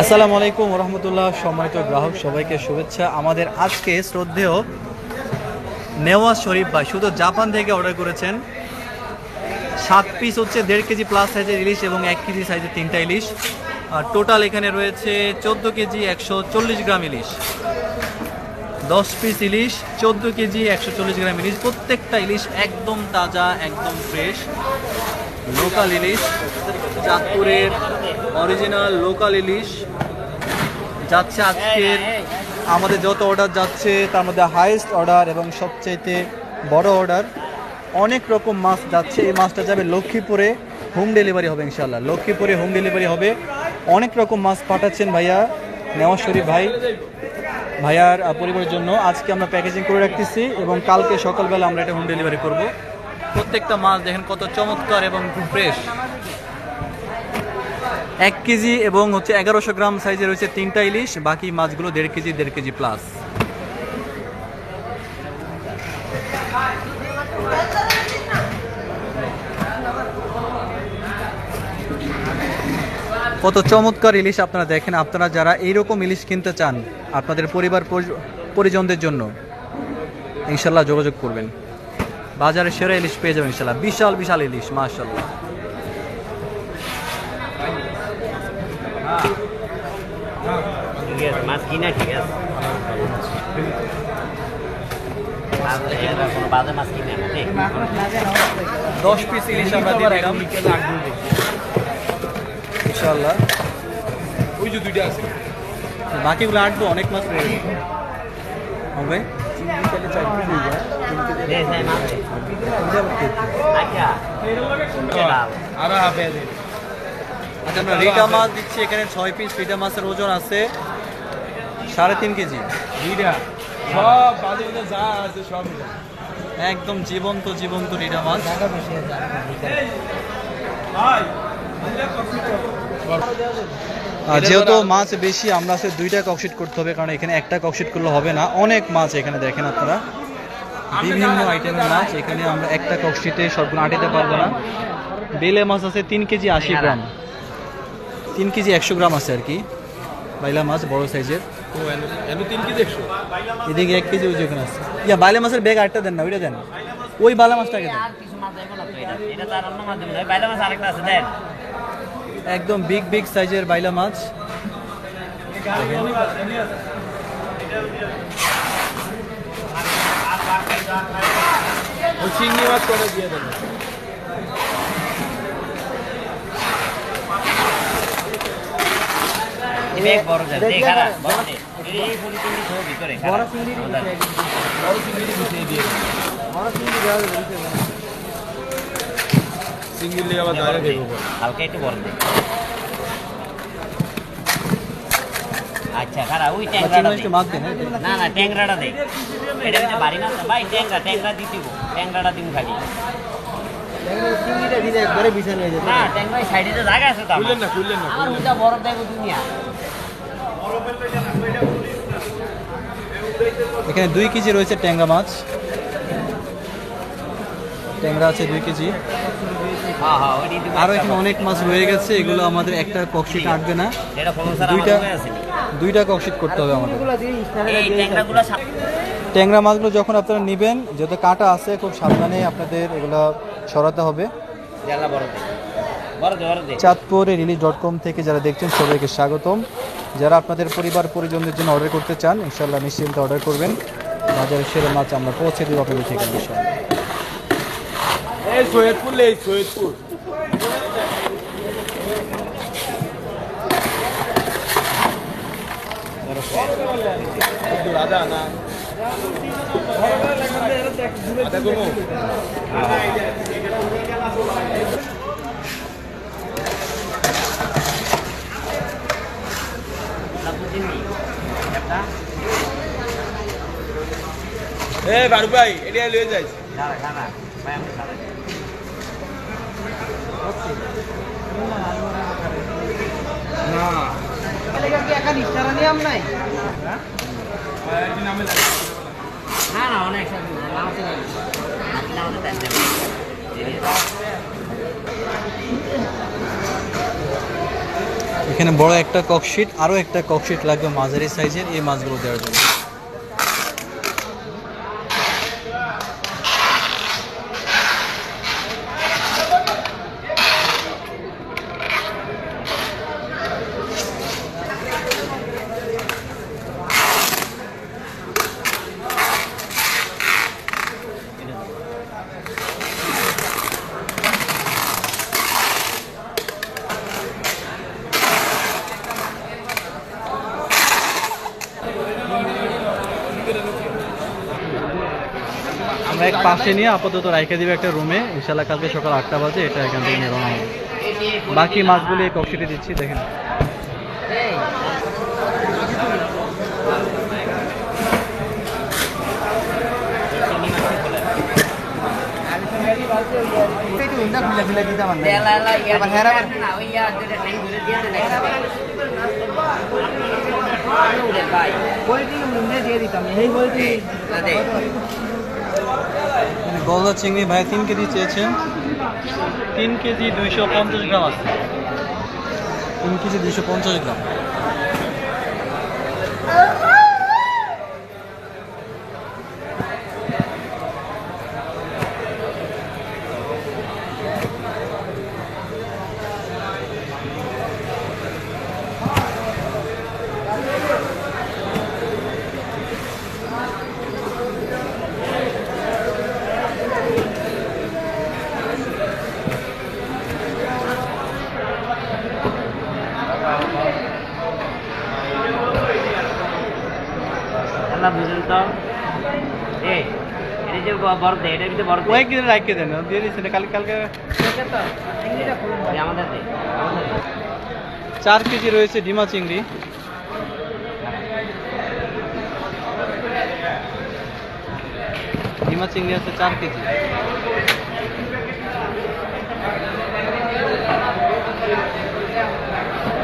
আসসালামু আলাইকুম রহমতুল্লাহ সম্মানিত গ্রাহক সবাইকে শুভেচ্ছা। আমাদের আজকে শ্রদ্ধেয় নেওয়াজ শরীফ ভাই, শুধু জাপান থেকে অর্ডার করেছেন। সাত পিস হচ্ছে দেড় কেজি প্লাস সাইজের ইলিশ এবং এক কেজি সাইজের তিনটা ইলিশ। আর টোটাল এখানে রয়েছে চোদ্দ কেজি একশো চল্লিশ গ্রাম ইলিশ। দশ পিস ইলিশ, চোদ্দ কেজি একশো চল্লিশ গ্রাম ইলিশ। প্রত্যেকটা ইলিশ একদম তাজা, একদম ফ্রেশ লোকাল ইলিশ, চাঁদপুরের অরিজিনাল লোকাল ইলিশ যাচ্ছে আজকের আমাদের যত অর্ডার যাচ্ছে তার মধ্যে হাইয়েস্ট অর্ডার এবং সবচাইতে বড় অর্ডার অনেক রকম মাছ যাচ্ছে। এই মাছটা যাবে লক্ষ্মীপুরে হোম ডেলিভারি হবে ইনশাল্লাহ লক্ষ্মীপুরে হোম ডেলিভারি হবে। অনেক রকম মাছ পাঠাচ্ছেন ভাইয়া নেওয়াজ শরীফ ভাই। ভাইয়ার পরিবারের জন্য আজকে আমরা প্যাকেজিং করে রাখতেছি এবং কালকে সকালবেলা আমরা এটা হোম ডেলিভারি করব। প্রত্যেকটা মাছ দেখেন কত চমৎকার এবং ফ্রেশ এক কেজি এবং হচ্ছে এগারোশো গ্রাম সাইজের রয়েছে তিনটা ইলিশ, বাকি মাছগুলো দেড় কেজি দেড় কেজি প্লাস কত চমৎকার ইলিশ আপনারা দেখেন, আপনারা যারা এইরকম ইলিশ কিনতে চান, আপনাদের পরিবার পরিজনদের জন্য, ইনশাল্লাহ যোগাযোগ করবেন। বাজারে সেরা ইলিশ পেয়ে যাবেন ইনশাল্লাহ। বিশাল বিশাল ইলিশ মাশাল্লাহ ঠিক আছে মাছ কিনা ঠিক আছে কোনো বাজে মাছ কিনে না দশ পিস ইলিশ আমরা দিয়ে দিলাম ইনশাল্লাহ ওই যে দুইটা আছে বাকিগুলো আটবো অনেক মাছ রয়ে গেছে হবে। আচ্ছা চলাও। হাফে আছে আচ্ছা আমরা রিটা মাছ দিচ্ছি এখানে ছয় পিস রিটা মাছের ওজন আছে সাড়ে তিন কেজি। দুইটা সব বাজে বাজে যা আছে সব একদম জীবন্ত জীবন্ত রিটা মাছ। যেহেতু মাছ বেশি আমরা আছে দুইটা ককশিট করতে হবে কারণ এখানে একটা ককশিট করলে হবে না। অনেক মাছ এখানে দেখেন আপনারা। বিভিন্ন আইটেমের মাছ এখানে আমরা একটা ককশিটে সবগুলো আটিতে পারব না। বেলে মাছ আছে তিন কেজি আশি গ্রাম। তিন কেজি একশো গ্রাম আছে আর কি। বাইলা মাছ বড় সাইজের। এদিকে এক কেজি ওই যে ওখানে আছে। ইয়া বাইলা মাছের ব্যাগ আটটা দেন না ওইটা দেন। ওই বালা মাছটাকে দেন। আর কিছু মাছ দেখো না তো এটা। এটা তার অন্য মাধ্যম নয় বাইলা মাছ আরেকটা আছে দেন। একদম বিগ বিগ সাইজের বাইলা মাছ। ওই চিংড়ি মাছ করে দিয়ে দেন? ব্যাগ বড় দেন। দে খারাপ বড় দে এই ফুলি চিংড়ি সহ ভিতরে বড় চিংড়ি বড় চিংড়ি গুছিয়ে দিয়ে দেন চিংড়ি লিয়ে আবার দাঁড়িয়ে দেবো পরে। হালকা একটু বড় দে। আচ্ছা খারাপ ওই ট্যাংরাটা চিংড়ি দে। হ্যাঁ? না না ট্যাংরাটা দে। এটা কিন্তু বাড়ি না। ভাই ট্যাংরা ট্যাংরা দিতে ট্যাংরাটা দিন খালি। না ট্যাংরা সাইডে যে জায়গা আছে তো। খুললেন না খুললেন না আর ওইটা বরফ দেখো দুনিয়া। এখানে দুই কেজি রয়েছে ট্যাংরা মাছ। ট্যাংরা আছে দুই কেজি। আরও এখানে অনেক মাছ রয়ে গেছে এগুলো আমাদের একটা ককশিট আটবে না। দুইটা দুইটা ককশিট করতে হবে আমাদের। ট্যাংরা মাছগুলো যখন আপনারা নেবেন যেহেতু কাঁটা আছে খুব সাবধানে আপনাদের এগুলো সরাতে হবে। চাঁদপুর রিলিজ ডট কম থেকে যারা দেখছেন সবাইকে স্বাগতম। যারা আপনাদের পরিবার পরিজনদের জন্য অর্ডার করতে চান ইনশাল্লাহ নিশ্চিন্তে অর্ডার করবেন। বাজারে সেরা মাছ আমরা পৌঁছে দেবো আপনাদের ঠিকানা ইনশাল্লাহ এই সৈয়দপুর সৈয়দপুর। আদা না এ বারু ভাই এটা লয়ে না না। না অনেক এখানে বড় একটা ককশিট আরও একটা ককশিট লাগবে মাঝারি সাইজের এই মাছগুলো দেওয়ার জন্য। আমরা পাশে নিয়ে আপাতত রাইখে দিবে একটা রুমে ইনশাল্লাহ কালকে সকাল আটটা বাজে এটা এখান থেকে রওনা হবে বাকি মাছগুলি এই ককশিটে দিচ্ছি দেখেন এখানে গলদা চিংড়ি ভাই তিন কেজি চেয়েছেন। তিন কেজি দুইশো পঞ্চাশ গ্রাম আছে। তিন কেজি দুইশো পঞ্চাশ গ্রাম। আল্লাহ বুঝুন তো? এটা যে দেয় দেন দিয়ে দিচ্ছেন কালকে কালকে আমাদের চার কেজি রয়েছে ডিমা চিংড়ি। ডিমা চিংড়ি আছে চার কেজি।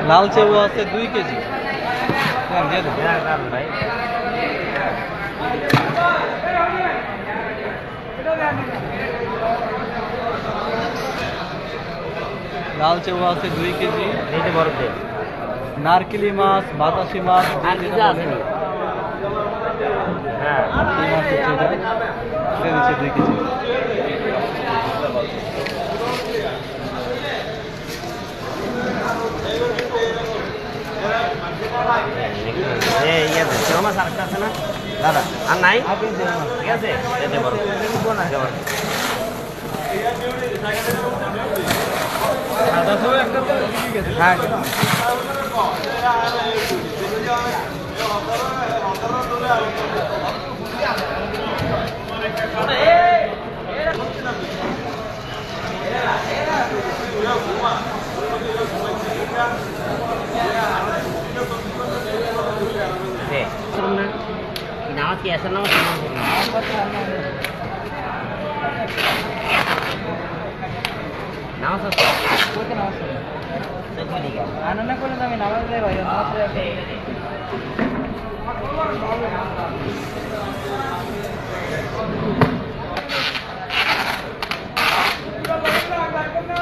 লাল চেউ আছে দুই কেজি। হ্যাঁ, ভাই। লাল চেউ আছে দুই কেজি। এই যে দে নারকেলি মাছ বাতাসি মাছ আর কিছু আছে হ্যাঁ। এই মাছ হচ্ছে এটা এটা দিচ্ছে দুই কেজি দাদা আর নাই? ঠিক আছে এই যে বরফ দে বরফ। হ্যাঁ। শুনুন না কি নামাজ কি আসল নামাজ আছে আনন্দ করলে আমি নামাজ দেয় ভাই নামাজ দেয়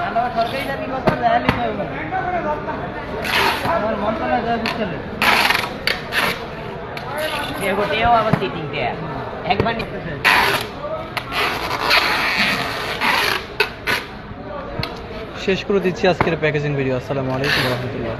আমার সরকারি চাকরি করতে দেয়ালি আমার মন্ত্রণালয় দেওয়া বুঝতে এগোতেও আবার সিটিং দেয়া একবার নিতেছে শেষ করে দিচ্ছি আজকের প্যাকেজিং ভিডিও। আসসালামু আলাইকুম রহমতুল্লাহ।